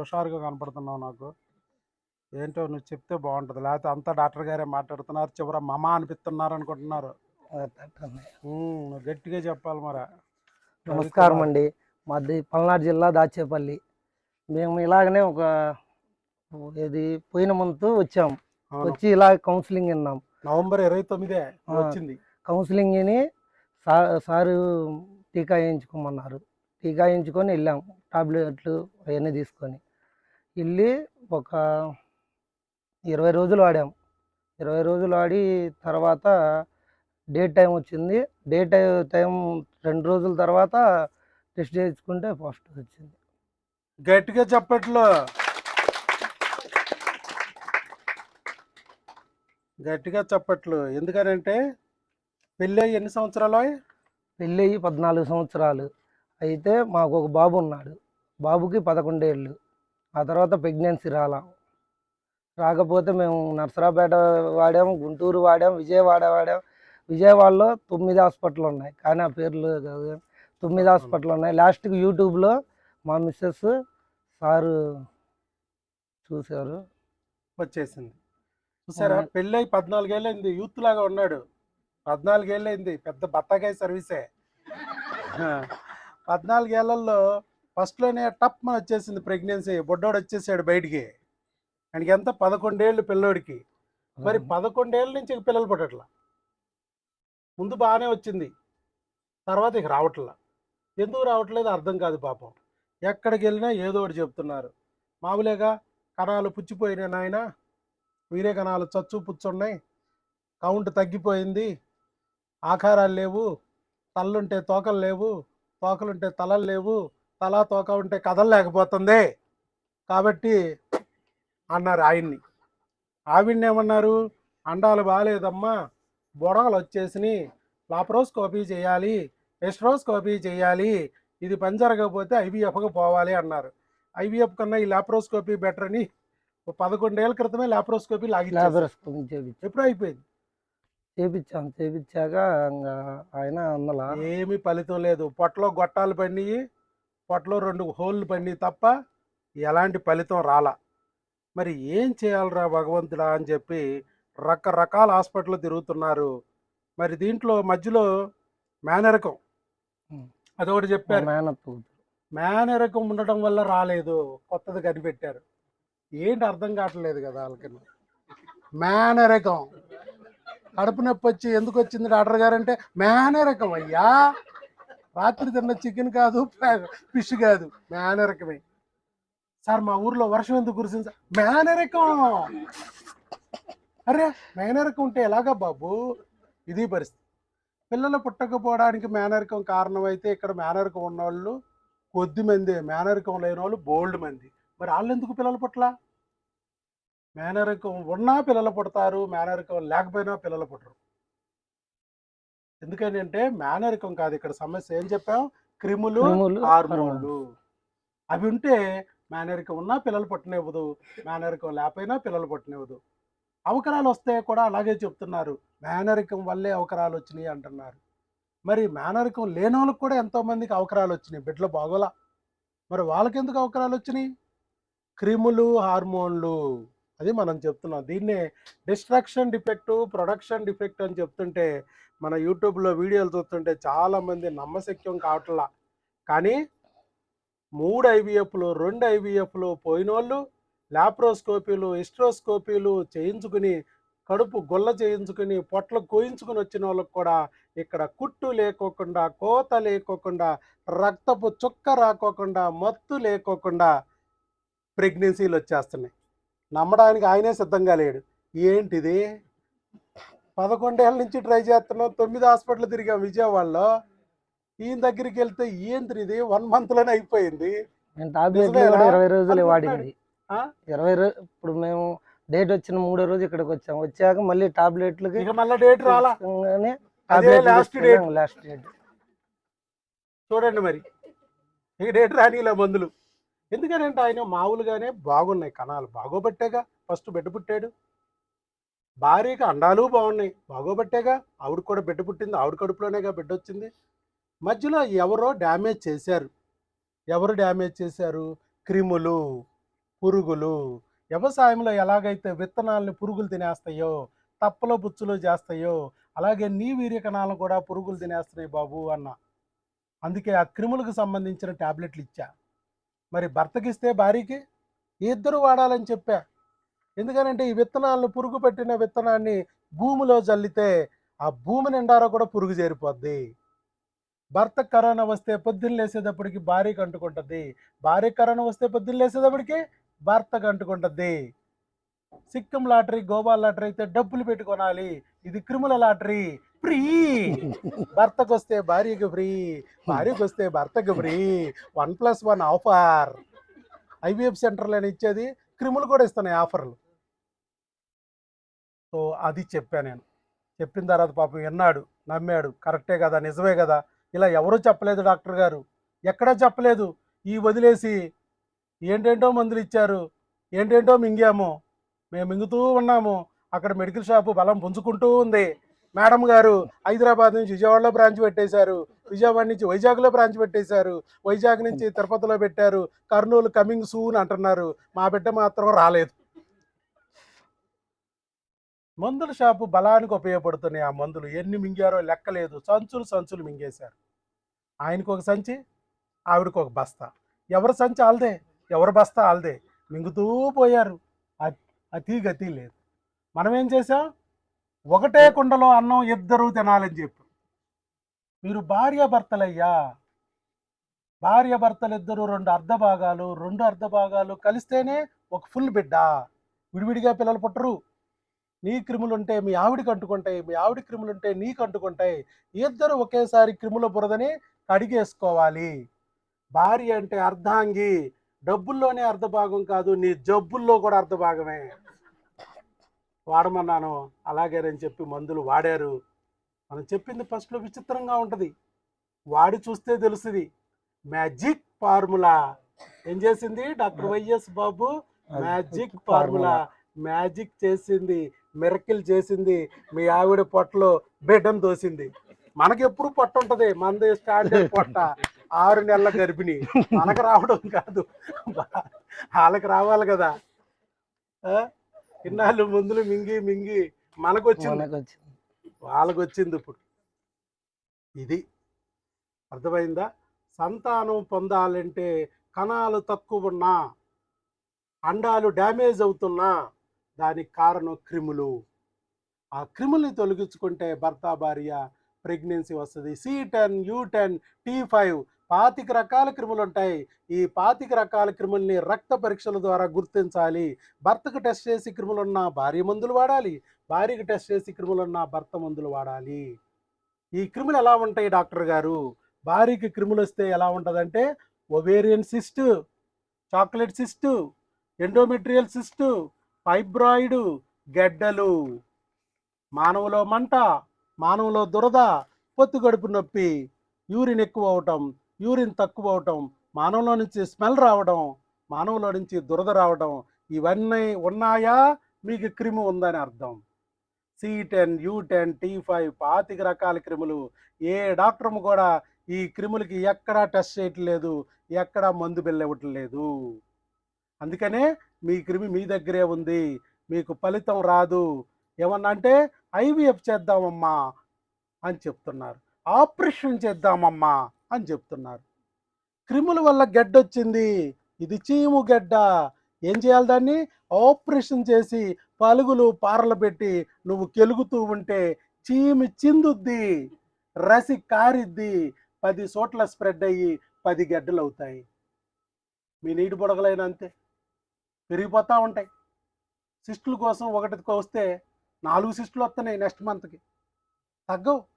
హుషారుగా కనపడుతున్నావు నాకు. ఏంటో నువ్వు చెప్తే బాగుంటుంది. లేకపోతే అంతా డాక్టర్ గారే మాట్లాడుతున్నారు. చివర మమ అనిపిస్తున్నారు అనుకుంటున్నారు. గట్టిగా చెప్పాలి మరి. నమస్కారం అండి. మాది పల్నాడు జిల్లా దాచేపల్లి. మేము ఇలాగనే ఒక ఇది పోయిన మంత్ వచ్చాం. వచ్చి ఇలా కౌన్సిలింగ్ విన్నాం. నవంబర్ ఇరవై తొమ్మిదే. వచ్చింది. కౌన్సిలింగ్ విని సారు టీకా వేయించుకోమన్నారు. టీకా వేయించుకొని వెళ్ళాం. టాబ్లెట్లు అవన్నీ తీసుకొని. వెళ్ళి ఒక ఇరవై రోజులు వాడాం ఇరవై రోజులు వాడి తర్వాత డే టైం వచ్చింది. డే టైం టైం రెండు రోజుల తర్వాత టెస్ట్ చేయించుకుంటే పాజిటివ్ వచ్చింది. గట్టిగా చెప్పట్లు. గట్టిగా చెప్పట్లు. ఎందుకనంటే పెళ్ళి ఎన్ని సంవత్సరాలు పెళ్ళి అయ్యి పద్నాలుగు సంవత్సరాలు. అయితే మాకు ఒక బాబు ఉన్నాడు. బాబుకి పదకొండేళ్ళు. ఆ తర్వాత ప్రెగ్నెన్సీ రాలా. రాకపోతే మేము నర్సరాపేట వాడాము గుంటూరు వాడాం విజయవాడ వాడాం. విజయవాడలో తొమ్మిది హాస్పిటల్ ఉన్నాయి. కానీ ఆ పేర్లు కాదు తొమ్మిది హాస్పిటల్ ఉన్నాయి. లాస్ట్కి యూట్యూబ్లో మా మిస్సెస్ సారు చూశారు. వచ్చేసింది. చూసారా. పెళ్ళి అయి పద్నాలుగేళ్ళు అయింది యూత్ లాగా ఉన్నాడు. పద్నాలుగేళ్ళు అయింది పెద్ద బత్తాకాయ సర్వీసే. పద్నాలుగేళ్ళలో ఫస్ట్లోనే టప్ మన వచ్చేసింది ప్రెగ్నెన్సీ. బొడ్డోడు వచ్చేసాడు బయటికి. ఆయనకి ఎంత? పదకొండేళ్ళు పిల్లోడికి. మరి పదకొండేళ్ళ నుంచి పిల్లలు పుట్టట్లా. ముందు బాగానే వచ్చింది. తర్వాత ఇక రావట్లా. ఎందుకు రావట్లేదు? అర్థం కాదు పాపం. ఎక్కడికి వెళ్ళినా ఏదో ఒకటి చెప్తున్నారు. మామూలుగా కణాలు పుచ్చిపోయినాయి నాయన. వీరే కణాలు చచ్చు పుచ్చున్నాయి. కౌంట్ తగ్గిపోయింది. ఆకారాలు లేవు. తల్లుంటే తోకలు లేవు. తోకలుంటే తలలు లేవు. తల తోక ఉంటే కథలు లేకపోతుంది. కాబట్టి అన్నారు ఆయన్ని. ఆవిడ్ని ఏమన్నారు? అండాలు బాగాలేదమ్మా బొడగలు వచ్చేసినాయి. లాప్రోస్కోపీ చేయాలి. ఎస్ట్రోస్కోపీ చేయాలి. ఇది పని జరగకపోతే ఐవీఎఫ్కి పోవాలి అన్నారు. ఐవీఎఫ్ కన్నా ఈ లాప్రోస్కోపీ బెటర్ అని పదకొండేళ్ళ క్రితమే లాప్రోస్కోపీ లాగి లాబరోస్కోపీ చేపించాం ఎప్పుడు అయిపోయింది. చేపించాం చేపించాక ఇంకా ఆయన అందులో ఏమీ ఫలితం లేదు. పొట్టలో గొట్టాలు పడినాయి. పొట్టలో రెండు హోళ్ళు పడినాయి తప్ప ఎలాంటి ఫలితం రాలా. మరి ఏం చేయాలరా భగవంతుడా అని చెప్పి రకరకాల హాస్పిటల్ తిరుగుతున్నారు. మరి దీంట్లో మధ్యలో మేనరకం. అదొకటి చెప్పారు. మేనరకం ఉండటం వల్ల రాలేదు. కొత్తది కనిపెట్టారు. ఏంటి అర్థం కావట్లేదు కదా వాళ్ళకి మేనరకం. కడుపు నొప్పి వచ్చి ఎందుకు వచ్చింది డాక్టర్ గారు అంటే మేనరకం అయ్యా! రాత్రి తిన్న చికెన్ కాదు ఫిష్ కాదు. మేనరకమే. సార్ మా ఊర్లో వర్షం ఎందుకు కురిసింది సార్? మేనరకం! అరే మేనరకం ఉంటే ఎలాగా బాబు? ఇది పరిస్థితి. పిల్లలు పుట్టకపోవడానికి మేనరికం కారణమైతే ఇక్కడ మేనరకం ఉన్నవాళ్ళు కొద్ది మంది. మేనరికం లేని వాళ్ళు బోల్డ్ మంది. మరి వాళ్ళు ఎందుకు పిల్లలు పుట్టలా? మేనరకం ఉన్నా పిల్లలు పుడతారు మేనరకం లేకపోయినా పిల్లలు పుట్టరు. ఎందుకని అంటే మేనరికం కాదు. ఇక్కడ సమస్య ఏం చెప్పాం? క్రిములు క్రిములు, హార్మోన్లు. అవి ఉంటే మేనరికం ఉన్నా పిల్లలు పుట్టనివ్వదు. మేనరికం లేకపోయినా పిల్లలు పుట్టనివ్వదు. అవకరాలు వస్తే కూడా అలాగే చెప్తున్నారు. మేనరికం వల్లే అవకరాలు వచ్చినాయి అంటున్నారు. మరి మేనరికం లేని వాళ్ళకి కూడా ఎంతో మందికి అవకరాలు వచ్చినాయి. బిడ్డలు బాగోలా. మరి వాళ్ళకి ఎందుకు అవకరాలు వచ్చినాయి? క్రిములు హార్మోన్లు. అది మనం చెప్తున్నాం. దీన్నే డిస్ట్రక్షన్ డిఫెక్ట్ ప్రొడక్షన్ డిఫెక్ట్ అని చెప్తుంటే మన యూట్యూబ్లో వీడియోలు చూస్తుంటే చాలామంది నమ్మశక్యం కావట్లా. కానీ మూడు ఐవీఎఫ్లు రెండు ఐవీఎఫ్లు పోయిన వాళ్ళు లాప్రోస్కోపీలు ఇస్ట్రోస్కోపీలు చేయించుకుని కడుపు గొల్ల చేయించుకుని పొట్ల కోయించుకుని వచ్చిన వాళ్ళకి కూడా ఇక్కడ కుట్టు లేకోకుండా కోత లేకోకుండా రక్తపు చుక్క రాకోకుండా మత్తు లేకోకుండా ప్రెగ్నెన్సీలు వచ్చేస్తున్నాయి. నమ్మడానికి ఆయనే సిద్ధంగా లేడు. ఏంటిది? పదకొండేళ్ళ నుంచి ట్రై చేస్తున్నాం. తొమ్మిది హాస్పిటల్ తిరిగాం విజయవాడలో. ఈయన దగ్గరికి వెళ్తే ఏంటి ఇది వన్ మంత్లోనే అయిపోయింది. టాబ్లెట్లు? ఇరవై రోజులు. వాడింది? ఇరవై రోజు ఇప్పుడు మేము డేట్ వచ్చిన మూడో రోజు ఇక్కడికి వచ్చాం. వచ్చాక మళ్ళీ టాబ్లెట్లకి ఇక మళ్ళీ డేట్ రాలా. లాస్ట్ డేట్ చూడండి మరి. ఇక డేట్ రానిలే మందులు. ఎందుకనంటే ఆయన మామూలుగానే బాగున్నాయి కణాలు. బాగోబట్టేగా ఫస్ట్ బిడ్డ పుట్టాడు. భార్యకి అండాలు బాగున్నాయి. బాగోబట్టేగా ఆవిడ కూడా బిడ్డ పుట్టింది. ఆవిడ కడుపులోనేగా బిడ్డ వచ్చింది. మధ్యలో ఎవరో డ్యామేజ్ చేశారు. ఎవరు డ్యామేజ్ చేశారు? క్రిములు పురుగులు. వ్యవసాయంలో ఎలాగైతే విత్తనాలని పురుగులు తినేస్తాయో తప్పలో పుచ్చులో చేస్తాయో అలాగే నీ వీర్య కణాలను కూడా పురుగులు తినేస్తున్నాయి బాబు అన్న. అందుకే ఆ క్రిములకు సంబంధించిన టాబ్లెట్లు ఇచ్చా. మరి భర్తకిస్తే భార్యకి ఇద్దరు వాడాలని చెప్పా. ఎందుకనంటే ఈ విత్తనాలను పురుగు పెట్టిన విత్తనాన్ని భూమిలో జల్లితే ఆ భూమి నిండారా కూడా పురుగు చేరిపోద్ది. భర్త కరోనా వస్తే పొద్దున్న లేసేటప్పటికి భార్యకి అంటుకుంటుంది భార్య కరోనా వస్తే పొద్దున్న లేసేటప్పటికి భర్తకు అంటుకుంటుంది సిక్కం లాటరీ గోవా లాటరీ అయితే డబ్బులు పెట్టుకోనాలి. ఇది క్రిముల లాటరీ. ఫ్రీ. భర్తకు వస్తే భార్యకు ఫ్రీ భార్యకు వస్తే భర్తకు free. One plus one offer. IVF సెంటర్లో ఇచ్చేది క్రిములు కూడా ఇస్తున్నాయి ఆఫర్లు. సో అది చెప్పాను నేను. చెప్పిన తర్వాత పాపం విన్నాడు నమ్మాడు. కరెక్టే కదా? నిజమే కదా? ఇలా ఎవరూ చెప్పలేదు డాక్టర్ గారు. ఎక్కడా చెప్పలేదు? ఈ వదిలేసి ఏంటేంటో మందులు ఇచ్చారు? ఏంటేంటో మింగాము? మేము మింగుతూ ఉన్నాము. అక్కడ మెడికల్ షాపు బలం పుంజుకుంటూ ఉంది. మేడం గారు హైదరాబాద్ నుంచి విజయవాడలో బ్రాంచ్ పెట్టేశారు. విజయవాడ నుంచి వైజాగ్లో బ్రాంచ్ పెట్టేశారు. వైజాగ్ నుంచి తిరుపతిలో పెట్టారు. కర్నూలు కమింగ్ సూన్ అంటున్నారు. మా బిడ్డ మాత్రం రాలేదు. మందుల షాపు బలానికి ఉపయోగపడుతున్నాయి ఆ మందులు. ఎన్ని మింగారో లెక్కలేదు. సంచులు సంచులు మింగేశారు. ఆయనకు ఒక సంచి ఆవిడకు ఒక బస్తా. ఎవరి సంచి ఆల్దే? ఎవరి బస్తా ఆల్దే? మింగుతూ పోయారు. అతి గతి లేదు. మనం ఏం చేసాం ఒకటే కుండలో అన్నం ఇద్దరు తినాలని చెప్పు. మీరు భార్య భర్తలయ్యా. భార్య భర్తలు ఇద్దరు రెండు అర్ధ భాగాలు రెండు అర్ధ భాగాలు కలిస్తేనే ఒక ఫుల్ బిడ్డ. విడివిడిగా పిల్లలు పుట్టరు. నీ క్రిములు ఉంటే మీ ఆవిడికి అంటుకుంటాయి మీ ఆవిడ క్రిములు ఉంటే నీకు అంటుకుంటాయి. ఇద్దరు ఒకేసారి క్రిముల బురదని కడిగేసుకోవాలి. భార్య అంటే అర్ధాంగి. డబ్బుల్లోనే అర్ధ భాగం కాదు నీ జబ్బుల్లో కూడా అర్ధ భాగమే వాడమన్నాను అలాగేనని చెప్పి మందులు వాడారు. మనం చెప్పింది ఫస్ట్లో విచిత్రంగా ఉంటుంది. వాడి చూస్తే తెలుస్తుంది. Magic formula. ఏం చేసింది? Doctor YS Babu magic formula. Magic చేసింది మిరకిల్ చేసింది మీ ఆవిడ పొట్టలో బిడ్డను దోసింది మనకి ఎప్పుడు పొట్ట ఉంటది? మనది స్టాండర్డ్ పొట్ట. ఆరు నెలల గర్భిణి. మనకు రావడం కాదు. వాళ్ళకి రావాలి కదా? ఇన్నాళ్ళు మందులు మింగి మింగి మనకు వచ్చింది వాళ్ళకి వచ్చింది ఇప్పుడు. ఇది అర్థమైందా? సంతానం పొందాలంటే కణాలు తక్కువ ఉన్నా అండాలు డ్యామేజ్ అవుతున్నా దానికి కారణం క్రిములు. ఆ క్రిముల్ని తొలగించుకుంటే భర్త భార్య ప్రెగ్నెన్సీ వస్తుంది. C ten U ten T five పాతిక రకాల క్రిములు ఉంటాయి ఈ పాతిక రకాల క్రిముల్ని రక్త పరీక్షల ద్వారా గుర్తించాలి. భర్తకు టెస్ట్ చేసి క్రిములు ఉన్న భార్య మందులు వాడాలి. భార్యకు టెస్ట్ చేసి క్రిములున్న భర్త మందులు వాడాలి. ఈ క్రిములు ఎలా ఉంటాయి డాక్టర్ గారు? భార్యకి క్రిములు వస్తే ఎలా ఉంటుందంటే ovarian cyst chocolate cyst endometrial cyst fibroid గెడ్డలు మానవులో మంట మానవులో దురద పొత్తు గడుపు నొప్పి యూరిన్ ఎక్కువ అవటం యూరిన్ తక్కువ అవటం మానవులో నుంచి స్మెల్ రావడం మానవులో నుంచి దురద రావడం ఇవన్నీ ఉన్నాయా? మీకు క్రిమి ఉందని అర్థం. C ten U ten T five పాతిక రకాల క్రిములు. ఏ డాక్టర్ము కూడా ఈ క్రిములకి ఎక్కడా టెస్ట్ చేయట్లేదు ఎక్కడా మందు బిల్ల ఇవ్వటం లేదు అందుకనే మీ క్రిమి మీ దగ్గరే ఉంది మీకు ఫలితం రాదు. ఏమన్నా అంటే ఐవీఎఫ్ చేద్దామమ్మా అని చెప్తున్నారు. ఆపరేషన్ చేద్దామమ్మా అని చెప్తున్నారు. క్రిముల వల్ల గడ్డ వచ్చింది. ఇది చీము గెడ్డ. ఏం చేయాలి దాన్ని? ఆపరేషన్ చేసి పలుగులు పారలు పెట్టి నువ్వు కెలుగుతూ ఉంటే చీమి చిందుద్ది రసి కారిద్ది పది చోట్ల స్ప్రెడ్ అయ్యి పది గడ్డలు అవుతాయి. మీ నీటి బుడగలైన అంతే. పెరిగిపోతూ ఉంటాయి. సిస్టుల కోసం ఒకటికి వస్తే నాలుగు సిస్టులు వస్తున్నాయి నెక్స్ట్ మంత్కి. తగ్గవు.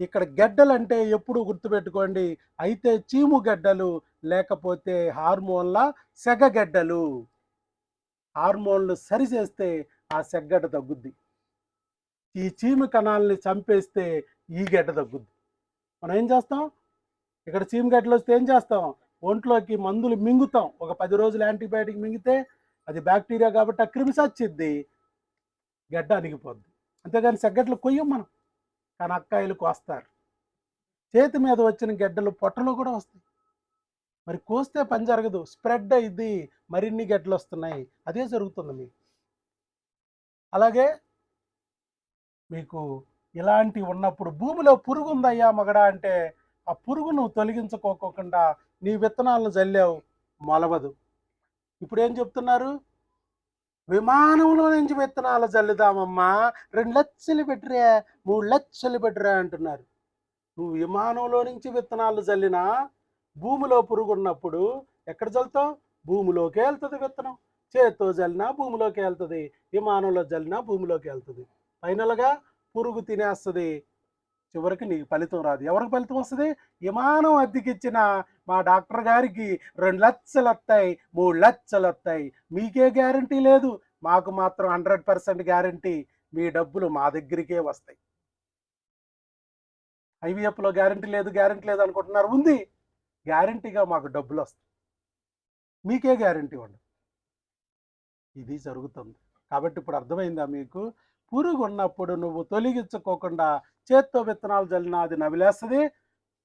ఇక్కడ గెడ్డలు అంటే ఎప్పుడు గుర్తుపెట్టుకోండి. అయితే చీము గడ్డలు లేకపోతే హార్మోన్ల సెగగెడ్డలు హార్మోన్లు సరిచేస్తే ఆ సెగ్గడ్డ తగ్గుద్ది. ఈ చీము కణాలని చంపేస్తే ఈ గడ్డ తగ్గుద్ది. మనం ఏం చేస్తాం? ఇక్కడ చీము గడ్డలు వస్తే ఏం చేస్తాం? ఒంట్లోకి మందులు మింగుతాం. ఒక పది రోజులు యాంటీబయాటిక్ మింగితే అది బ్యాక్టీరియా కాబట్టి ఆ క్రిమి సచ్చిద్ది. గడ్డ అణిగిపోద్ది. అంతేగాని సెగ్గట్లు కొయ్యం మనం. కానీ అక్కాయిలు కోస్తారు. చేతి మీద వచ్చిన గడ్డలు పొట్టలు కూడా వస్తాయి. మరి కోస్తే పని జరగదు. స్ప్రెడ్ అయింది మరిన్ని గెడ్డలు వస్తున్నాయి. అదే జరుగుతుంది మీకు. అలాగే మీకు ఇలాంటి ఉన్నప్పుడు భూమిలో పురుగు ఉందయ్యా మగడా అంటే ఆ పురుగును తొలగించుకోకుండా నీ విత్తనాలను జల్లావు. మొలవదు. ఇప్పుడు ఏం చెప్తున్నారు? విమానంలో నుంచి విత్తనాలు చల్లుదామమ్మా. రెండు లక్షలు పెట్టిరా మూడు లక్షలు పెట్టిరా అంటున్నారు. నువ్వు విమానంలో నుంచి విత్తనాలు చల్లినా భూమిలో పురుగున్నప్పుడు ఎక్కడ జల్లుతావు భూమిలోకి వెళ్తుంది విత్తనం. చేత్తో చల్లినా భూమిలోకి వెళ్తుంది. విమానంలో చల్లినా భూమిలోకి వెళ్తుంది. ఫైనల్గా పురుగు తినేస్తుంది. చివరికి నీకు ఫలితం రాదు. ఎవరికి ఫలితం వస్తుంది? విమానం అద్దెకిచ్చిన మా డాక్టర్ గారికి రెండు లక్షలు వస్తాయి మూడు లక్షలు వస్తాయి మీకే గ్యారంటీ లేదు. మాకు మాత్రం హండ్రెడ్ పర్సెంట్ గ్యారంటీ. మీ డబ్బులు మా దగ్గరికే వస్తాయి. ఐవీఎఫ్లో గ్యారంటీ లేదు గ్యారంటీ లేదు అనుకుంటున్నారు. ఉంది. గ్యారంటీగా మాకు డబ్బులు వస్తాయి. మీకే గ్యారంటీ ఉండదు ఇది జరుగుతుంది. కాబట్టి ఇప్పుడు అర్థమైందా మీకు? పురుగు ఉన్నప్పుడు నువ్వు తొలగించుకోకుండా చేత్తో విత్తనాలు జల్లినా అది నవిలేస్తుంది?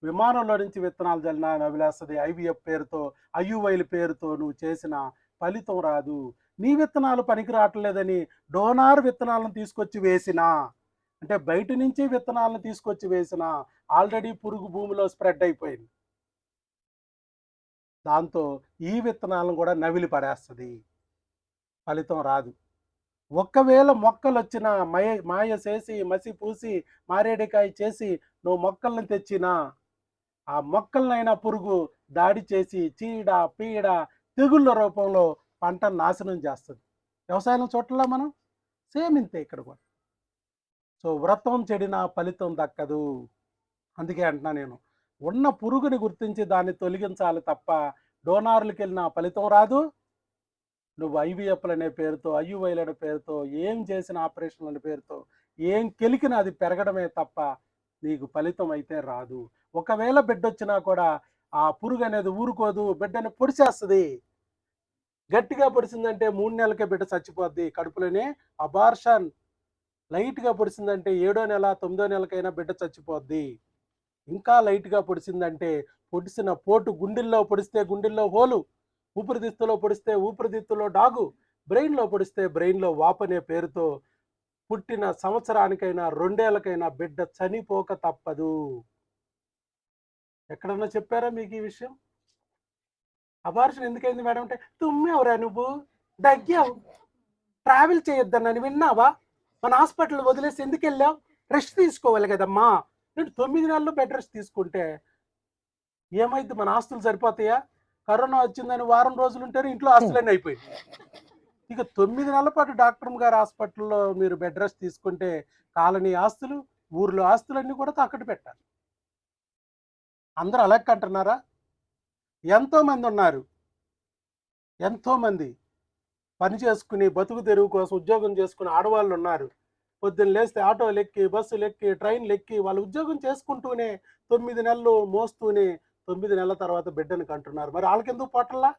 విమానంలో నుంచి విత్తనాలు జల్లినా నవిలేస్తుంది? ఐవీఎఫ్ పేరుతో ఐయువైల పేరుతో నువ్వు చేసిన ఫలితం రాదు. నీ విత్తనాలు పనికి రావట్లేదని డోనార్ విత్తనాలను తీసుకొచ్చి వేసినా అంటే బయట నుంచి విత్తనాలను తీసుకొచ్చి వేసిన ఆల్రెడీ పురుగు భూమిలో స్ప్రెడ్ అయిపోయింది. దాంతో ఈ విత్తనాలను కూడా నవిలి పడేస్తుంది ఫలితం రాదు. ఒక్కవేళ మొక్కలు వచ్చిన మయ మాయ చేసి మసి పూసి మారేడికాయ చేసి నువ్వు మొక్కల్ని తెచ్చినా ఆ మొక్కలనైనా పురుగు దాడి చేసి చీడ పీడ తెగుళ్ళ రూపంలో పంట నాశనం చేస్తుంది. వ్యవసాయం చోట్ల మనం సేమ్ ఇంతే ఇక్కడ కూడా. సో వ్రతం చెడిన ఫలితం దక్కదు. అందుకే అంటున్నా నేను. ఉన్న పురుగుని గుర్తించి దాన్ని తొలగించాలి తప్ప డోనార్లకు వెళ్ళిన ఫలితం రాదు. నువ్వు ఐవీఎఫ్లు అనే పేరుతో ఐయువైలు అనే పేరుతో ఏం చేసిన ఆపరేషన్లు అనే పేరుతో ఏం కెలికిన అది పెరగడమే తప్ప నీకు ఫలితం అయితే రాదు. ఒకవేళ బిడ్డ వచ్చినా కూడా ఆ పురుగు అనేది ఊరుకోదు బిడ్డని పొడిచేస్తుంది. గట్టిగా పొడిచిందంటే మూడు నెలలకే బిడ్డ చచ్చిపోద్ది. కడుపులోనే అబార్షన్. లైట్గా పొడిచిందంటే ఏడో నెల తొమ్మిదో నెలకైనా బిడ్డ చచ్చిపోద్ది. ఇంకా లైట్గా పొడిచిందంటే పొడిసిన పోటు గుండెల్లో పొడిస్తే గుండెల్లో హోలు. ఊపిరితిత్తులో పొడిస్తే ఊపిరితిత్తులో డాగు బ్రెయిన్లో పొడిస్తే బ్రెయిన్లో వాపనే పేరుతో పుట్టిన సంవత్సరానికైనా రెండేళ్ళకైనా బిడ్డ చనిపోక తప్పదు. ఎక్కడన్నా చెప్పారా మీకు ఈ విషయం? అబార్షన్ ఎందుకైంది మేడం అంటే తుమ్మావురా నువ్వు దగ్గావు ట్రావెల్ చేయొద్దన్నని విన్నావా? మన హాస్పిటల్ వదిలేసి ఎందుకు వెళ్ళావు? రెస్ట్ తీసుకోవాలి కదమ్మా. నేను తొమ్మిది నెలలు బెడ్ రెస్ట్ తీసుకుంటే ఏమైంది? మన ఆస్తులు సరిపోతాయా? కరోనా వచ్చిందని వారం రోజులు ఉంటేనే ఇంట్లో ఆస్తులన్నీ అయిపోయింది. ఇక తొమ్మిది నెలల పాటు డాక్టర్ గారి హాస్పిటల్లో మీరు బెడ్ రెస్ట్ తీసుకుంటే కాలనీ ఆస్తులు ఊర్లో ఆస్తులన్నీ కూడా తాకట్టు పెట్టాలి. అందరూ అలాగే అంటున్నారా ఎంతోమంది ఉన్నారు. ఎంతోమంది పని చేసుకుని బతుకు తెరువు కోసం ఉద్యోగం చేసుకుని ఆడవాళ్ళు ఉన్నారు. పొద్దున్న లేస్తే ఆటోలు ఎక్కి బస్సులు ఎక్కి ట్రైన్లు ఎక్కి వాళ్ళు ఉద్యోగం చేసుకుంటూనే తొమ్మిది నెలలు మోస్తూనే తొమ్మిది నెలల తర్వాత బిడ్డను కంటున్నారు. మరి వాళ్ళకెందుకు పొట్టల్లా?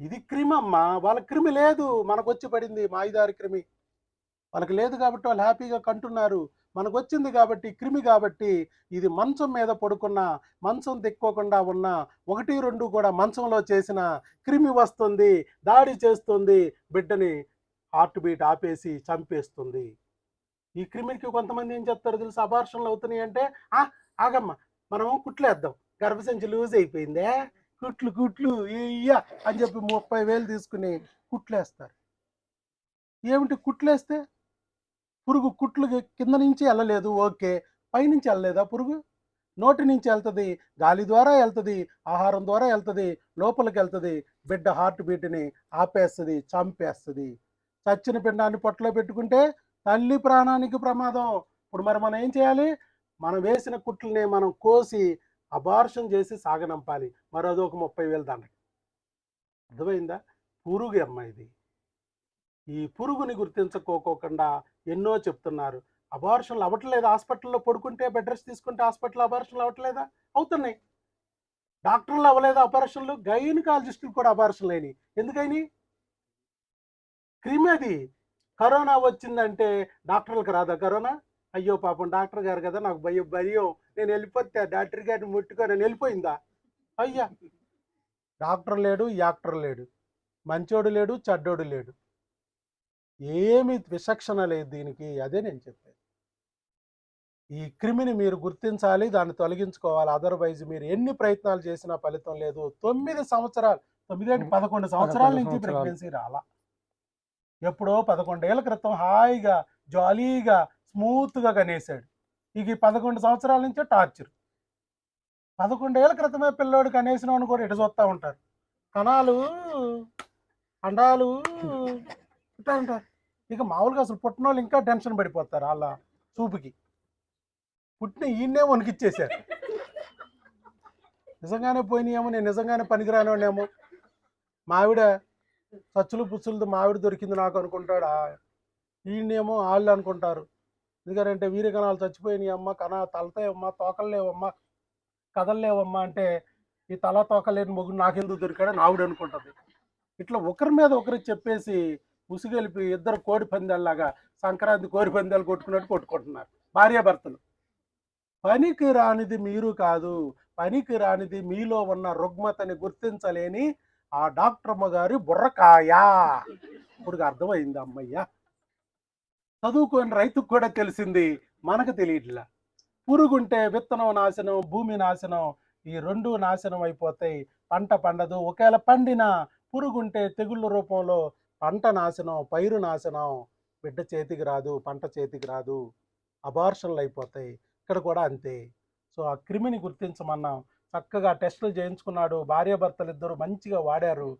ఇది క్రిమి అమ్మా. వాళ్ళ క్రిమి లేదు. మనకు వచ్చి పడింది మాయిదారి క్రిమి. వాళ్ళకి లేదు కాబట్టి వాళ్ళు హ్యాపీగా కంటున్నారు. మనకు వచ్చింది కాబట్టి క్రిమి కాబట్టి ఇది మంచం మీద పడుకున్న మంచం తిక్కోకుండా ఉన్న ఒకటి రెండు కూడా మంచంలో చేసిన క్రిమి వస్తుంది దాడి చేస్తుంది బిడ్డని హార్ట్ బీట్ ఆపేసి చంపేస్తుంది. ఈ క్రిమికి కొంతమంది ఏం చెప్తారు తెలుసు? అబార్షన్లు అవుతున్నాయి అంటే ఆగమ్మా ఆగమ్మ మనం కుట్లేద్దాం. గర్భసంచి లూజ్ అయిపోయిందే? కుట్లు కుట్లు ఇయ్యా అని చెప్పి ముప్పై వేలు తీసుకుని కుట్లేస్తారు. ఏమిటి కుట్లేస్తే? పురుగు కుట్లు కింద నుంచి వెళ్ళలేదు ఓకే. పైనుంచి వెళ్ళలేదా పురుగు? నోటి నుంచి వెళ్తుంది గాలి ద్వారా వెళ్తుంది ఆహారం ద్వారా వెళ్తుంది లోపలికి వెళ్తుంది బిడ్డ హార్ట్ బీట్ని ఆపేస్తుంది చంపేస్తుంది. చచ్చిన పిండాన్ని పొట్టలో పెట్టుకుంటే తల్లి ప్రాణానికి ప్రమాదం. ఇప్పుడు మరి మనం ఏం చేయాలి? మనం వేసిన కుట్లని మనం కోసి అబార్షన్ చేసి సాగనంపాలి. మరి ఒక ముప్పై వేలు దండకి. అర్థమైందా? పురుగు అమ్మాయిది ఇది. ఈ పురుగుని గుర్తించుకోకోకుండా ఎన్నో చెప్తున్నారు. అబార్షన్లు అవ్వట్లేదు. హాస్పిటల్లో పడుకుంటే బెడ్ రెస్ట్ తీసుకుంటే హాస్పిటల్ అబార్షన్లు అవ్వట్లేదా? అవుతున్నాయి. డాక్టర్లు అవ్వలేదు ఆపరేషన్లు గైనకాలజిస్టులు కూడా అబార్షన్లు అయినాయి. ఎందుకని క్రిమి అది కరోనా వచ్చిందంటే డాక్టర్లకు రాదా? కరోనా? అయ్యో పాపం డాక్టర్ గారు కదా నాకు భయం భయం. నేను వెళ్ళిపోతే డాక్టర్ గారిని ముట్టుకో నేను వెళ్ళిపోయిందా? అయ్యా. డాక్టర్ లేడు యాక్టర్ లేడు. మంచోడు లేడు చెడ్డోడు లేడు. ఏమి విచక్షణ లేదు దీనికి అదే నేను చెప్పేది. ఈ క్రిమిని మీరు గుర్తించాలి దాన్ని తొలగించుకోవాలి. అదర్వైజ్ మీరు ఎన్ని ప్రయత్నాలు చేసినా ఫలితం లేదు. తొమ్మిది సంవత్సరాలు తొమ్మిది అంటే పదకొండు సంవత్సరాల నుంచి. ప్రెగ్నెన్సీ రాలా. ఎప్పుడో పదకొండేళ్ళ క్రితం హాయిగా జాలీగా స్మూత్గా కనేసాడు ఇక ఈ పదకొండు సంవత్సరాల నుంచే టార్చర్ పదకొండేళ్ళ క్రితమే పిల్లోడు కనేసిన కూడా ఇటు చూస్తూ ఉంటారు. కణాలు అండాలు ఇట్లా ఉంటారు. ఇక మామూలుగా అసలు పుట్టిన వాళ్ళు ఇంకా టెన్షన్ పడిపోతారు వాళ్ళ చూపుకి. పుట్టిన ఈయన్నే వణికిచ్చేశారు. నిజంగానే పోయినాయేమో నేను నిజంగానే పనికిరానివాడేమో మావిడ సచ్చులు పుచ్చులతో మావిడ దొరికింది నాకు అనుకుంటాడు? ఆ- ఈయన్నేమో వాళ్ళు అనుకుంటారు. ఎందుకంటే వీరి కణాలు చచ్చిపోయినాయి అమ్మ కణ తలతాయమ్మా తోకలేవమ్మా కదలలేవమ్మా అంటే ఈ తల తోకలేని మొగ్గు నాకెందుకు దొరికాడని ఆవిడ అనుకుంటుంది. ఇట్లా ఒకరి మీద ఒకరు చెప్పేసి ఉసుగెలిపి ఇద్దరు కోడి పందాల్లాగా సంక్రాంతి కోడి పందాలు కొట్టుకున్నట్టు కొట్టుకుంటున్నారు భార్యాభర్తలు. పనికి రానిది మీరు కాదు పనికి రానిది మీలో ఉన్న రుగ్మతని గుర్తించలేని ఆ డాక్టర్ అమ్మగారి బుర్రకాయ. ఇప్పుడు అర్థమైంది అమ్మయ్య? చదువుకొని రైతుకు కూడా తెలిసింది. మనకు తెలియట్లా. పురుగుంటే విత్తనం నాశనం భూమి నాశనం ఈ రెండు నాశనం అయిపోతాయి. పంట పండదు. ఒకవేళ పండిన పురుగుంటే తెగుళ్ళ రూపంలో పంట నాశనం పైరు నాశనం. బిడ్డ చేతికి రాదు పంట చేతికి రాదు. అబార్షన్లు అయిపోతాయి. ఇక్కడ కూడా అంతే. సో ఆ క్రిమిని గుర్తించమన్నాం. చక్కగా టెస్టులు చేయించుకున్నాడు. భార్యాభర్తలు ఇద్దరు మంచిగా వాడారు.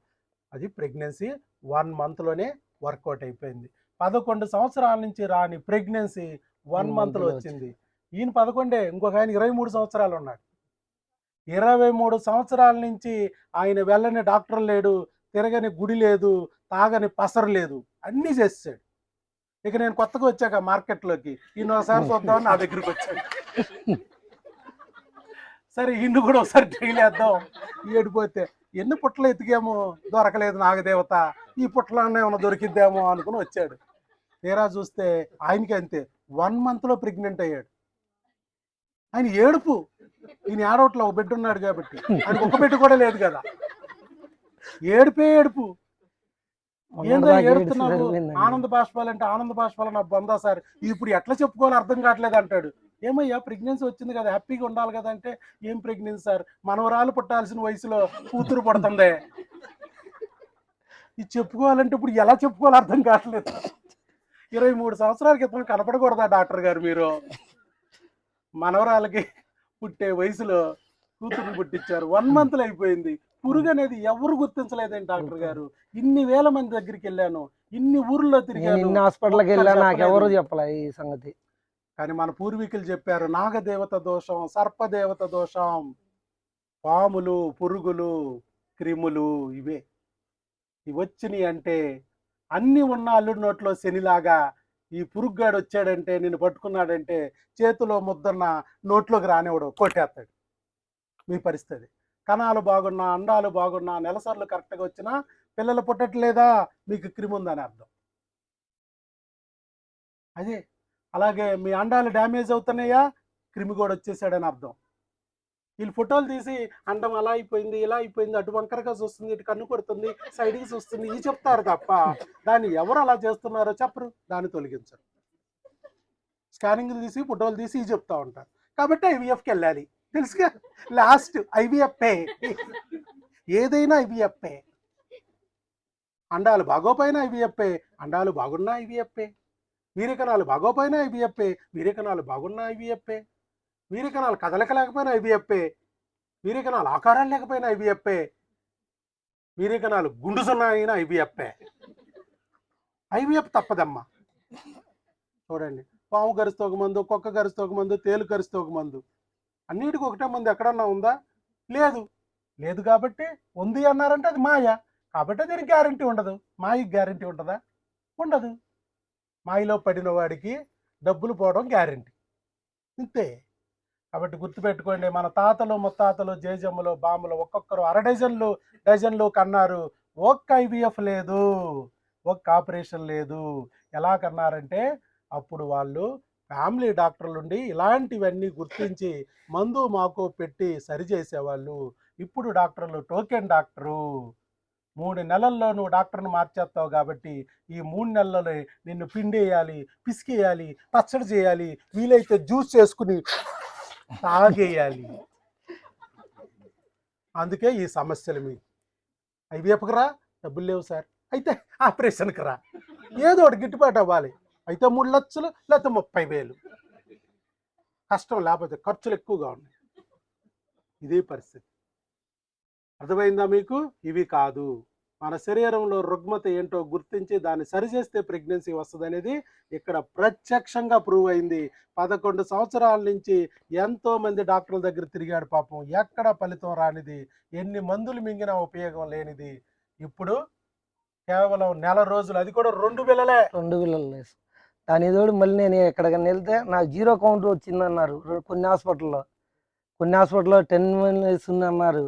అది ప్రెగ్నెన్సీ వన్ మంత్లోనే వర్కౌట్ అయిపోయింది. పదకొండు సంవత్సరాల నుంచి రాని ప్రెగ్నెన్సీ వన్ మంత్లో వచ్చింది. ఈయన పదకొండే ఇంకొక ఆయన ఇరవై మూడు సంవత్సరాలు ఉన్నాడు. ఇరవై మూడు సంవత్సరాల నుంచి ఆయన వెళ్ళని డాక్టర్ లేడు తిరగని గుడి లేదు తాగని పసరు లేదు అన్నీ చేసాడు ఇక నేను కొత్తగా వచ్చాక మార్కెట్లోకి ఈయన ఒకసారి చూద్దామని నా దగ్గరికి వచ్చాడు. సరే ఇన్ను కూడా ఒకసారి ట్రైల్ వేద్దాం ఏడిపోతే ఎన్ని పుట్టలు ఎతికాము దొరకలేదు నాగదేవత ఈ పుట్టలన్నా ఏమైనా దొరికిద్దేమో అనుకుని వచ్చాడు. తీరా చూస్తే ఆయనకి అంతే. వన్ మంత్లో ప్రెగ్నెంట్ అయ్యాడు. ఆయన ఏడుపు. ఈయన ఏడవట్లో ఒక బిడ్డ ఉన్నాడు కాబట్టి. ఆయనకు ఒక బిడ్డ కూడా లేదు కదా. ఏడుపే ఏడుపు. ఏందో ఏడుతున్నావు. ఆనంద బాష్పాలు అంటే ఆనంద బాష్పాలు నా బందా సార్. ఇప్పుడు ఎట్లా చెప్పుకోవాలో అర్థం కావట్లేదు అంటాడు. ఏమయ్యా ప్రెగ్నెన్సీ వచ్చింది కదా హ్యాపీగా ఉండాలి కదా అంటే ఏం ప్రెగ్నెన్సీ సార్? మనవరాలు పుట్టాల్సిన వయసులో కూతురు పుడుతుంది. ఇది చెప్పుకోవాలంటే ఇప్పుడు ఎలా చెప్పుకోవాలో అర్థం కావట్లేదు. ఇరవై మూడు సంవత్సరాల క్రితం కనపడకూడదా డాక్టర్ గారు మీరు? మనవరాలకి పుట్టే వయసులో కూతురు పుట్టించారు. వన్ మంత్లో అయిపోయింది. పురుగు అనేది ఎవరు గుర్తించలేదండి డాక్టర్ గారు? ఇన్ని వేల మంది దగ్గరికి వెళ్ళాను. ఇన్ని ఊర్లో తిరిగాను. ఇన్ని హాస్పిటల్కి ఒక్కరు వెళ్ళా నాకు ఎవరు. చెప్పలే ఈ సంగతి. కానీ మన పూర్వీకులు చెప్పారు నాగదేవత దోషం సర్పదేవత దోషం పాములు పురుగులు క్రిములు ఇవే. ఇవి వచ్చినాయి అంటే అన్ని ఉన్న అల్లుడి నోట్లో శనిలాగా ఈ పురుగుగాడు వచ్చాడంటే నిన్ను పట్టుకున్నాడంటే చేతిలో ముద్దన్న నోట్లోకి రానివ్వడు కొట్టేస్తాడు. మీ పరిస్థితి. కణాలు బాగున్నా అండాలు బాగున్నా నెలసర్లు కరెక్ట్గా వచ్చినా పిల్లలు పుట్టట్లేదా? మీకు క్రిమి ఉందని అర్థం. అదే. అలాగే మీ అండాలు డ్యామేజ్ అవుతున్నాయా? క్రిమి కూడా వచ్చేసాడని అర్థం. వీళ్ళు ఫోటోలు తీసి అండం అలా అయిపోయింది ఇలా అయిపోయింది అటు వంకరగా చూస్తుంది ఇటు కన్ను కొడుతుంది సైడ్కి చూస్తుంది ఇది చెప్తారు తప్ప దాన్ని ఎవరు అలా చేస్తున్నారో చెప్పరు దాన్ని తొలగించరు. స్కానింగ్ తీసి ఫోటోలు తీసి ఇది చెప్తా ఉంటారు. కాబట్టి ఐవీఎఫ్కి వెళ్ళాలి. తెలుసుగా లాస్ట్ ఐవీఎఫ్ఏ. ఏదైనా ఐవీఎఫ్ఏ. అండాలు బాగోపోయినా ఐవీఎఫ్ఏ. అండాలు బాగున్నా ఐవీఎఫ్ఏ. వీరికణాలు బాగోపోయినా ఐవీఎఫ్ఏ. వీరికణాలు బాగున్నా ఐవీఎఫ్ఏ. వీరికణాలు కదలక లేకపోయినా ఐవీఎఫ్ఏ వీరికణాలు ఆకారాలు లేకపోయినా ఐవీఎఫ్ఏ వీరికణాలు గుండు సున్నా అయినా ఐవీఎఫ్ఏ ఐవీఎఫ్ తప్పదమ్మా. చూడండి. పాము గరిస్తే ఒక మందు కుక్క గరిస్తే ఒక మందు తేలు గరిస్తే ఒక మందు. అన్నిటికీ ఒకటే మందు ఎక్కడన్నా ఉందా? లేదు. లేదు కాబట్టి ఉంది అన్నారంటే అది మాయ. కాబట్టి దీనికి గ్యారంటీ ఉండదు. మాయకి గ్యారంటీ ఉంటుందా? ఉండదు. మాయలో పడిన వాడికి డబ్బులు పోవడం గ్యారంటీ ఇంతే. కాబట్టి గుర్తుపెట్టుకోండి మన తాతలు ముత్తాతలు జేజమ్మలు బామ్మలు ఒక్కొక్కరు అర డజన్లు డజన్లు కన్నారు. ఒక్క ఐవీఎఫ్ లేదు ఒక్క ఆపరేషన్ లేదు. ఎలా కన్నారంటే అప్పుడు వాళ్ళు ఫ్యామిలీ డాక్టర్లు ఉండి ఇలాంటివన్నీ గుర్తించి మందు మాకు పెట్టి సరిచేసేవాళ్ళు ఇప్పుడు డాక్టర్లు టోకెన్ డాక్టరు. మూడు నెలల్లో నువ్వు డాక్టర్ని మార్చేస్తావు కాబట్టి ఈ మూడు నెలల్లో నిన్ను పిండేయాలి పిసికేయాలి పచ్చడి చేయాలి వీలైతే జ్యూస్ చేసుకుని తాగేయాలి. అందుకే ఈ సమస్యలు మీ. అవి వేపకరా డబ్బులు లేవు సార్. అయితే ఆపరేషన్కి రా. ఏదో ఒకటి గిట్టుబాటు అవ్వాలి. అయితే మూడు లక్షలు లేకపోతే ముప్పై వేలు. కష్టం లేకపోతే ఖర్చులు ఎక్కువగా ఉన్నాయి. ఇదే పరిస్థితి. అర్థమైందా మీకు? ఇవి కాదు. మన శరీరంలో రుగ్మత ఏంటో గుర్తించి దాన్ని సరిచేస్తే ప్రెగ్నెన్సీ వస్తుంది అనేది ఇక్కడ ప్రత్యక్షంగా ప్రూవ్ అయింది. పదకొండు సంవత్సరాల నుంచి ఎంతో మంది డాక్టర్ల దగ్గర తిరిగాడు పాపం. ఎక్కడ ఫలితం రానిది? ఎన్ని మందులు మింగినా ఉపయోగం లేనిది. ఇప్పుడు కేవలం నెల రోజులు. అది కూడా రెండు పిల్లలే రెండు పిల్లలే దాని తోడు మళ్ళీ నేను ఎక్కడికైనా వెళ్తే నాకు జీరో కౌంట్ వచ్చిందన్నారు. కొన్ని హాస్పిటల్లో. కొన్ని హాస్పిటల్లో టెన్ మినిట్స్ ఉందన్నారు.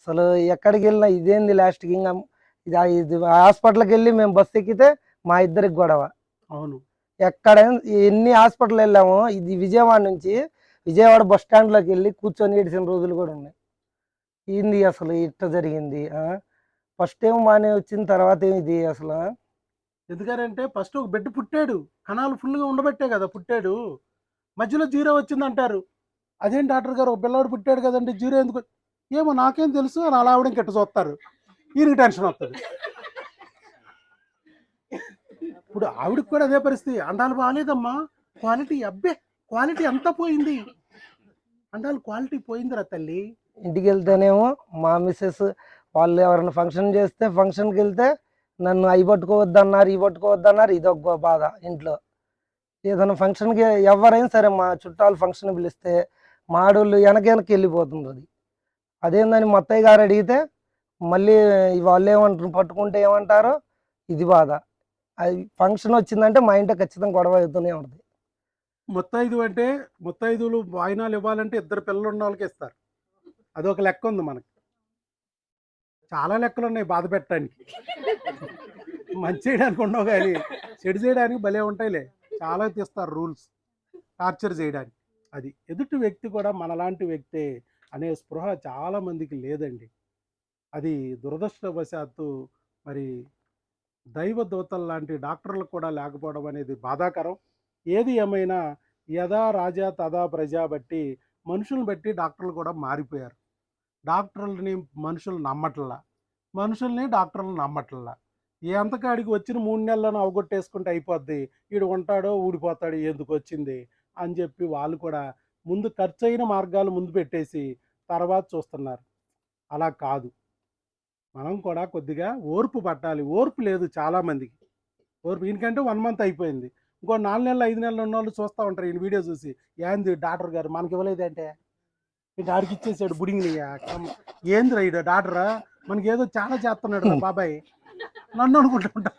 అసలు ఎక్కడికి వెళ్ళినా ఇదేంది లాస్ట్కి ఇంకా ఇది హాస్పిటల్కి వెళ్ళి మేము బస్సు ఎక్కితే మా ఇద్దరికి గొడవ. అవును. ఎక్కడ ఎన్ని హాస్పిటల్ వెళ్ళామో ఇది విజయవాడ నుంచి విజయవాడ బస్ స్టాండ్లోకి వెళ్ళి కూర్చొని ఏడిసిన రోజులు కూడా ఉన్నాయి. ఏంది అసలు ఇట్ట జరిగింది ఫస్ట్ ఏమో బాగానే వచ్చిన తర్వాత ఏమి ఇది అసలు? ఆ? ఎందుకనంటే ఫస్ట్ ఒక బిడ్డ పుట్టాడు కణాలు ఫుల్గా ఉండబట్టే కదా పుట్టాడు. మధ్యలో జీరో వచ్చింది అంటారు అదేం డాక్టర్ గారు ఒక పిల్లవాడు పుట్టాడు కదండి జీరో ఎందుకు? ఏమో నాకేం తెలుసు అని అలా ఆవిడ గిట్ట చూస్తారు. ఈయనకి టెన్షన్ వస్తుంది ఇప్పుడు ఆవిడకి కూడా అదే పరిస్థితి. అండాలు బాగాలేదమ్మా క్వాలిటీ అబ్బే క్వాలిటీ ఎంత పోయింది. అండాలు క్వాలిటీ పోయిందిరా తల్లి. ఇంటికి వెళ్తేనేమో మా మిస్సెస్ వాళ్ళు ఎవరైనా ఫంక్షన్ చేస్తే ఫంక్షన్కి వెళ్తే నన్ను అవి పట్టుకోవద్దన్నారు ఇవి పట్టుకోవద్దన్నారు. ఇది ఒక బాధ ఇంట్లో. ఏదైనా ఫంక్షన్కి ఎవరైనా సరే మా చుట్టాలు ఫంక్షన్ పిలిస్తే మా ఆడోళ్ళు వెనక వెనక్కి వెళ్ళిపోతుంది అది. అదేందని మా అత్తయ్య గారు అడిగితే మళ్ళీ వాళ్ళు ఏమంటారు? పట్టుకుంటే ఏమంటారు? ఇది బాధ. అది ఫంక్షన్ వచ్చిందంటే మా ఇంట్లో ఖచ్చితంగా గొడవ అవుతూనే ఉంటుంది. ముత్తైదు అంటే ముత్తైదులు వాయినాలు ఇవ్వాలంటే ఇద్దరు పిల్లలు ఉన్న వాళ్ళకి ఇస్తారు. అదొక లెక్క ఉంది మనకి. చాలా లెక్కలు ఉన్నాయి బాధ పెట్టడానికి. మంచి చేయడానికి ఉండవు కానీ చెడు చేయడానికి భలే ఉంటాయిలే. చాలా తీస్తారు రూల్స్. టార్చర్ చేయడానికి. అది ఎదుటి వ్యక్తి కూడా మనలాంటి వ్యక్తే అనే స్పృహ చాలా మందికి లేదండి. అది దురదృష్టవశాత్తు మరి దైవ దూతలు లాంటి డాక్టర్లు కూడా లేకపోవడం అనేది బాధాకరం. ఏది ఏమైనా యథా రాజా తదా ప్రజా బట్టి మనుషులను బట్టి డాక్టర్లు కూడా మారిపోయారు. డాక్టర్లని మనుషులు నమ్మట్లా. మనుషుల్ని డాక్టర్లు నమ్మట్లా. ఎంతకాడికి వచ్చిన మూడు నెలలను అవగొట్టేసుకుంటే అయిపోద్ది. వీడు ఉంటాడో ఊడిపోతాడు ఎందుకు వచ్చింది అని చెప్పి వాళ్ళు కూడా ముందు ఖర్చయిన మార్గాలు ముందు పెట్టేసి తర్వాత చూస్తున్నారు. అలా కాదు. మనం కూడా కొద్దిగా ఓర్పు పట్టాలి. ఓర్పు లేదు చాలామందికి ఓర్పు ఈయనకంటే వన్ మంత్ అయిపోయింది. ఇంకో నాలుగు నెలలు ఐదు నెలలు ఉన్న వాళ్ళు చూస్తూ ఉంటారు ఈయన వీడియో చూసి. ఏంది డాక్టర్ గారు మనకి ఇవ్వలేదంటే? ఇంకా ఆడికి ఇచ్చేసాడు బుడింగ్ని ఏంది రైడ్ డాక్టరా? మనకి ఏదో చాలా చేస్తున్నాడు రా బాబాయ్. నన్ను అనుకుంటుంటా.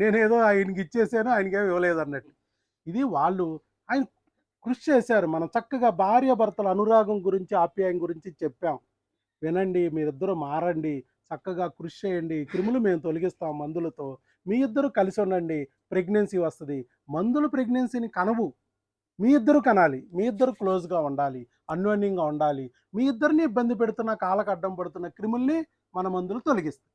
నేనేదో ఆయనకి ఇచ్చేసాను ఆయనకేమో ఇవ్వలేదు అన్నట్టు. ఇది వాళ్ళు ఆయన కృషి చేశారు. మనం చక్కగా భార్య భర్తల అనురాగం గురించి ఆప్యాయం గురించి చెప్పాం. వినండి మీరిద్దరూ మారండి చక్కగా కృషి చేయండి క్రిములు మేము తొలగిస్తాం మందులతో. మీ ఇద్దరు కలిసి ఉండండి ప్రెగ్నెన్సీ వస్తుంది. మందులు ప్రెగ్నెన్సీని కనవు. మీ ఇద్దరు కనాలి. మీ ఇద్దరు క్లోజ్గా ఉండాలి అన్యోన్యంగా ఉండాలి. మీ ఇద్దరిని ఇబ్బంది పెడుతున్న కాళ్ళకు అడ్డం పడుతున్న క్రిముల్ని మన మందులు తొలగిస్తాయి.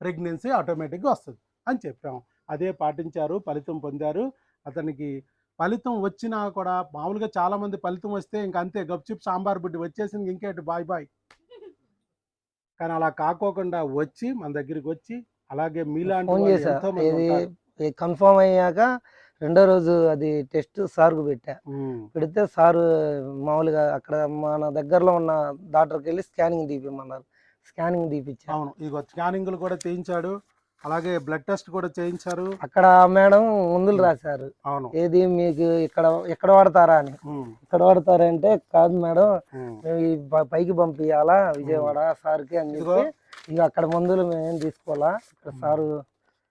ప్రెగ్నెన్సీ ఆటోమేటిక్గా వస్తుంది అని చెప్పాం అదే పాటించారు ఫలితం పొందారు. అతనికి ఫలితం వచ్చినా కూడా మామూలుగా చాలామంది ఫలితం వస్తే ఇంక అంతే గప్చిప్ సాంబార్ బుడ్డి వచ్చేసింది ఇంకేంటి బాయ్ బాయ్. కానీ అలా కాకోకుండా వచ్చి మన దగ్గరికి వచ్చి అలాగే మీలాంటి మంది. కన్ఫర్మ్ అయ్యాక రెండో రోజు అది టెస్ట్ సార్కు పెట్టా. పెడితే సారు మామూలుగా అక్కడ మన దగ్గరలో ఉన్న డాక్టర్కి వెళ్ళి స్కానింగ్ తీపిమ్మన్నారు స్కానింగ్ తీపిచ్చా అవును. ఇదిగో స్కానింగ్లు కూడా చేయించాడు అలాగే బ్లడ్ టెస్ట్ కూడా చేయించారు. అక్కడ మేడం ముందులు రాశారు. అవును. ఏది మీకు ఇక్కడ ఎక్కడ వాడతారా అని. ఎక్కడ వాడతారా అంటే కాదు మేడం. మేము ఈ పైకి పంపించాలా విజయవాడ సార్కి అని. చెప్పి ఇక అక్కడ మందులు మేమేం తీసుకోవాలా? ఇక్కడ సారు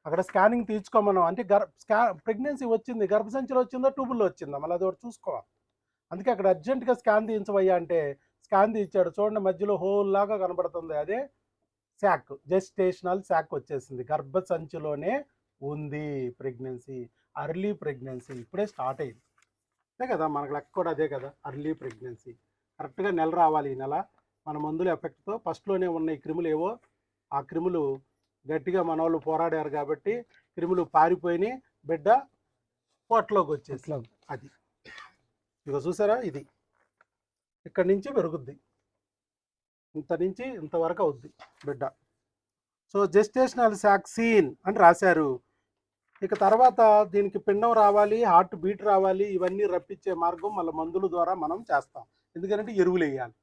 అక్కడ స్కానింగ్ తీర్చుకోమన్నాం అంటే గర్భ స్కా ప్రెగ్నెన్సీ వచ్చింది గర్భసంచిలో వచ్చిందో ట్యూబుల్లో వచ్చిందా? మళ్ళీ అది ఒకటి చూసుకోవాలి. అందుకే అక్కడ అర్జెంటుగా స్కాన్ తీయించవయ్యా అంటే స్కాన్ తీయించాడు. చూడండి మధ్యలో హోల్ లాగా కనబడుతుంది. అదే శాక్ జెస్టేషనల్ శాక్ వచ్చేసింది. గర్భసంచిలోనే ఉంది ప్రెగ్నెన్సీ అర్లీ ప్రెగ్నెన్సీ ఇప్పుడే స్టార్ట్ అయింది. అంతే కదా మనకు లెక్క కూడా అదే కదా అర్లీ ప్రెగ్నెన్సీ. కరెక్ట్గా నెల రావాలి ఈ నెల. మన మందుల ఎఫెక్ట్తో ఫస్ట్లోనే ఉన్న ఈ క్రిములు ఏవో ఆ క్రిములు గట్టిగా మన వాళ్ళు పోరాడారు కాబట్టి క్రిములు పారిపోయినాయి. బిడ్డ పొట్టలోకి వచ్చేసి అది. ఇక చూసారా ఇది? ఇక్కడి నుంచి పెరుగుద్ది. ఇంత నుంచి ఇంతవరకు అవుద్ది బిడ్డ. సో జెస్టేషనల్ సాక్సీన్ అని రాశారు. ఇక తర్వాత దీనికి పిండం రావాలి హార్ట్ బీట్ రావాలి ఇవన్నీ రప్పించే మార్గం మళ్ళీ మందుల ద్వారా మనం చేస్తాం. ఎందుకంటే ఎరువులు వేయాలి.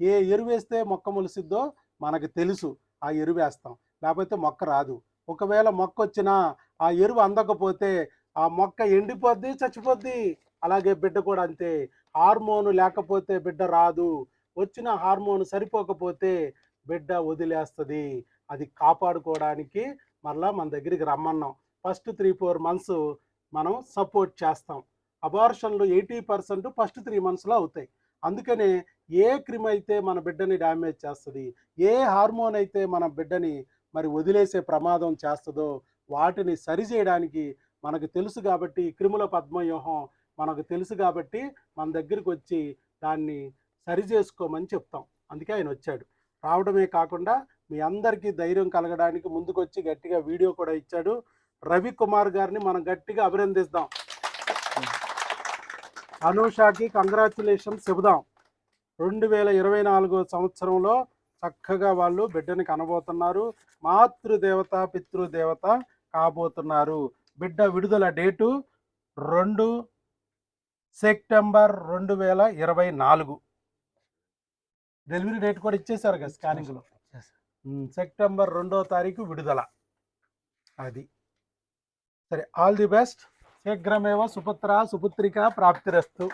ఏ ఎరువు వేస్తే మొక్క మొలిసిద్దో మనకు తెలుసు ఆ ఎరువు వేస్తాం. లేకపోతే మొక్క రాదు. ఒకవేళ మొక్క వచ్చినా ఆ ఎరువు అందకపోతే ఆ మొక్క ఎండిపోద్ది చచ్చిపోద్ది. అలాగే బిడ్డ కూడా అంతే. హార్మోను లేకపోతే బిడ్డ రాదు. వచ్చిన హార్మోన్ సరిపోకపోతే బిడ్డ వదిలేస్తుంది. అది కాపాడుకోవడానికి మరలా మన దగ్గరికి రమ్మన్నాం. ఫస్ట్ త్రీ ఫోర్ మంత్స్ మనం సపోర్ట్ చేస్తాం. అబార్షన్లు ఎయిటీ పర్సెంట్ ఫస్ట్ త్రీ మంత్స్లో అవుతాయి. అందుకనే ఏ క్రిమ్ అయితే మన బిడ్డని డ్యామేజ్ చేస్తుంది ఏ హార్మోన్ అయితే మన బిడ్డని మరి వదిలేసే ప్రమాదం చేస్తుందో వాటిని సరిచేయడానికి మనకు తెలుసు కాబట్టి క్రిముల పద్మవ్యూహం మనకు తెలుసు కాబట్టి మన దగ్గరికి వచ్చి దాన్ని సరి చేసుకోమని చెప్తాం. అందుకే ఆయన వచ్చాడు. రావడమే కాకుండా మీ అందరికీ ధైర్యం కలగడానికి ముందుకొచ్చి గట్టిగా వీడియో కూడా ఇచ్చాడు. రవి కుమార్ గారిని మనం గట్టిగా అభినందిస్తాం. అనూషాకి కంగ్రాచులేషన్ చెబుదాం. రెండు వేల ఇరవై నాలుగో సంవత్సరంలో చక్కగా వాళ్ళు బిడ్డని కనబోతున్నారు. మాతృదేవత పితృదేవత కాబోతున్నారు. బిడ్డ విడుదల డేటు రెండు సెప్టెంబర్ రెండు వేల ఇరవై నాలుగు. డెలివరీ డేట్ కూడా ఇచ్చేసారు కదా స్కానింగ్లో సెప్టెంబర్ రెండో తారీఖు విడుదల. అది. సరే ఆల్ ది బెస్ట్. శీఘ్రమేవ సుపుత్ర సుపుత్రిక ప్రాప్తిరస్తు.